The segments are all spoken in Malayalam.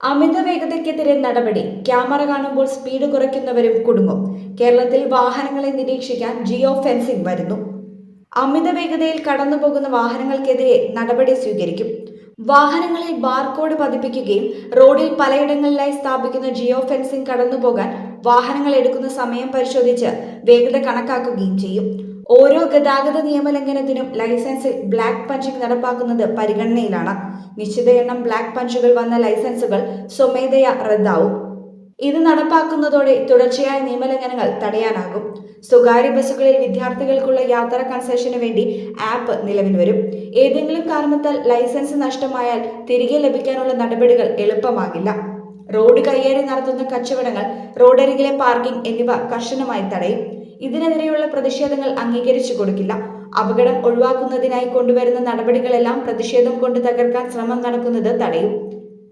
അമിത വേഗതയ്ക്കെതിരെ നടപടി. ക്യാമറ കാണുമ്പോൾ സ്പീഡ് കുറയ്ക്കുന്നവരും കുടുങ്ങും. കേരളത്തിൽ വാഹനങ്ങളെ നിരീക്ഷിക്കാൻ ജിയോ ഫെൻസിംഗ് വരുന്നു. അമിത വേഗതയിൽ കടന്നുപോകുന്ന വാഹനങ്ങൾക്കെതിരെ നടപടി സ്വീകരിക്കും. വാഹനങ്ങളിൽ ബാർകോഡ് പതിപ്പിക്കുകയും റോഡിൽ പലയിടങ്ങളിലായി സ്ഥാപിക്കുന്ന ജിയോ ഫെൻസിംഗ് കടന്നുപോകാൻ വാഹനങ്ങൾ എടുക്കുന്ന സമയം പരിശോധിച്ച് വേഗത കണക്കാക്കുകയും ചെയ്യും. ഓരോ ഗതാഗത നിയമലംഘനത്തിനും ലൈസൻസ് ബ്ലാക്ക് പഞ്ചിംഗ് നടപ്പാക്കുന്നത് പരിഗണനയിലാണ്. നിശ്ചിത എണ്ണം ബ്ലാക്ക് പഞ്ചുകൾ വന്ന ലൈസൻസുകൾ സ്വമേധയാ റദ്ദാവും. ഇത് നടപ്പാക്കുന്നതോടെ തുടർച്ചയായ നിയമലംഘനങ്ങൾ തടയാനാകും. സ്വകാര്യ ബസ്സുകളിൽ വിദ്യാർത്ഥികൾക്കുള്ള യാത്രാ കൺസെഷന് വേണ്ടി ആപ്പ് നിലവിൽ വരും. ഏതെങ്കിലും കാരണത്താൽ ലൈസൻസ് നഷ്ടമായാൽ തിരികെ ലഭിക്കാനുള്ള നടപടികൾ എളുപ്പമാകില്ല. റോഡ് കയ്യേറി നടത്തുന്ന കച്ചവടങ്ങൾ റോഡരികിലെ പാർക്കിംഗ് എന്നിവ കർശനമായി തടയും. ഇതിനെതിരെയുള്ള പ്രതിഷേധങ്ങൾ അംഗീകരിച്ചു കൊടുക്കില്ല. അപകടം ഒഴിവാക്കുന്നതിനായി കൊണ്ടുവരുന്ന നടപടികളെല്ലാം പ്രതിഷേധം കൊണ്ട് തകർക്കാൻ ശ്രമം നടക്കുന്നത് തടയും.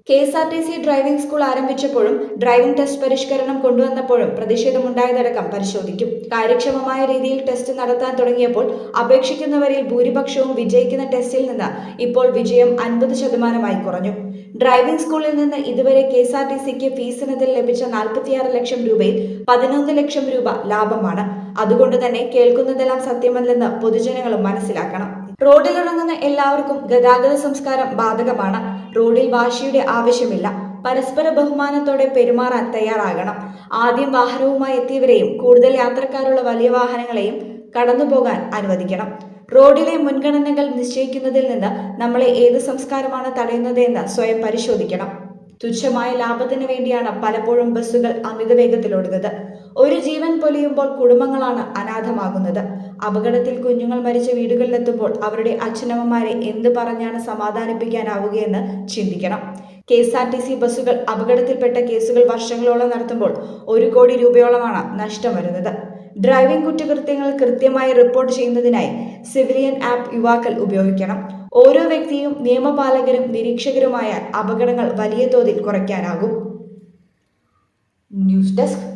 K S R T C driving school ആരംഭിച്ചപ്പോഴും driving test പരിഷ്കരണം കൊണ്ടുവന്നപ്പോഴും പ്രതിഷേധമുണ്ടായതടക്കം പരിശോധിക്കും. കാര്യക്ഷമമായ രീതിയിൽ ടെസ്റ്റ് നടത്താൻ തുടങ്ങിയപ്പോൾ അപേക്ഷിക്കുന്നവരിൽ ഭൂരിപക്ഷവും വിജയിക്കുന്ന ടെസ്റ്റിൽ നിന്ന് ഇപ്പോൾ വിജയം അൻപത് ശതമാനമായി കുറഞ്ഞു. ഡ്രൈവിംഗ് സ്കൂളിൽ നിന്ന് ഇതുവരെ കെ എസ് ആർ ടി സിക്ക് ഫീസിനത്തിൽ ലഭിച്ച നാൽപ്പത്തിയാറ് ലക്ഷം രൂപയിൽ പതിനൊന്ന് ലക്ഷം രൂപ ലാഭമാണ്. അതുകൊണ്ട് തന്നെ കേൾക്കുന്നതെല്ലാം സത്യമല്ലെന്ന് പൊതുജനങ്ങളും മനസ്സിലാക്കണം. റോഡിൽ ഇറങ്ങുന്ന എല്ലാവർക്കും ഗതാഗത സംസ്കാരം ബാധകമാണ്. റോഡിൽ വാശിയുടെ ആവശ്യമില്ല. പരസ്പര ബഹുമാനത്തോടെ പെരുമാറാൻ തയ്യാറാകണം. ആദ്യം വാഹനവുമായി എത്തിയവരെയും കൂടുതൽ യാത്രക്കാരുള്ള വലിയ വാഹനങ്ങളെയും കടന്നുപോകാൻ അനുവദിക്കണം. റോഡിലെ മുൻഗണനകൾ നിശ്ചയിക്കുന്നതിൽ നിന്ന് നമ്മളെ ഏത് സംസ്കാരമാണ് തടയുന്നത് എന്ന് സ്വയം പരിശോധിക്കണം. തുച്ഛമായ ലാഭത്തിന് വേണ്ടിയാണ് പലപ്പോഴും ബസ്സുകൾ അമിത വേഗത്തിലോടുന്നത്. ഒരു ജീവൻ പൊലിയുമ്പോൾ കുടുംബങ്ങളാണ് അനാഥമാകുന്നത്. അപകടത്തിൽ കുഞ്ഞുങ്ങൾ മരിച്ച വീടുകളിലെത്തുമ്പോൾ അവരുടെ അച്ഛനമ്മമാരെ എന്ത് പറഞ്ഞാണ് സമാധാനിപ്പിക്കാനാവുകയെന്ന് ചിന്തിക്കണം. K S R T C ബസ്സുകൾ അപകടത്തിൽപ്പെട്ട കേസുകൾ വർഷങ്ങളോളം നടത്തുമ്പോൾ ഒരു കോടി രൂപയോളമാണ് നഷ്ടം വരുന്നത്. ഡ്രൈവിംഗ് കുറ്റകൃത്യങ്ങൾ കൃത്യമായി റിപ്പോർട്ട് ചെയ്യുന്നതിനായി സിവിലിയൻ ആപ്പ് യുവാക്കൾ ഉപയോഗിക്കണം. ഓരോ വ്യക്തിയും നിയമപാലകരും നിരീക്ഷകരുമായ അപകടങ്ങൾ വലിയ തോതിൽ കുറയ്ക്കാനാകും. News desk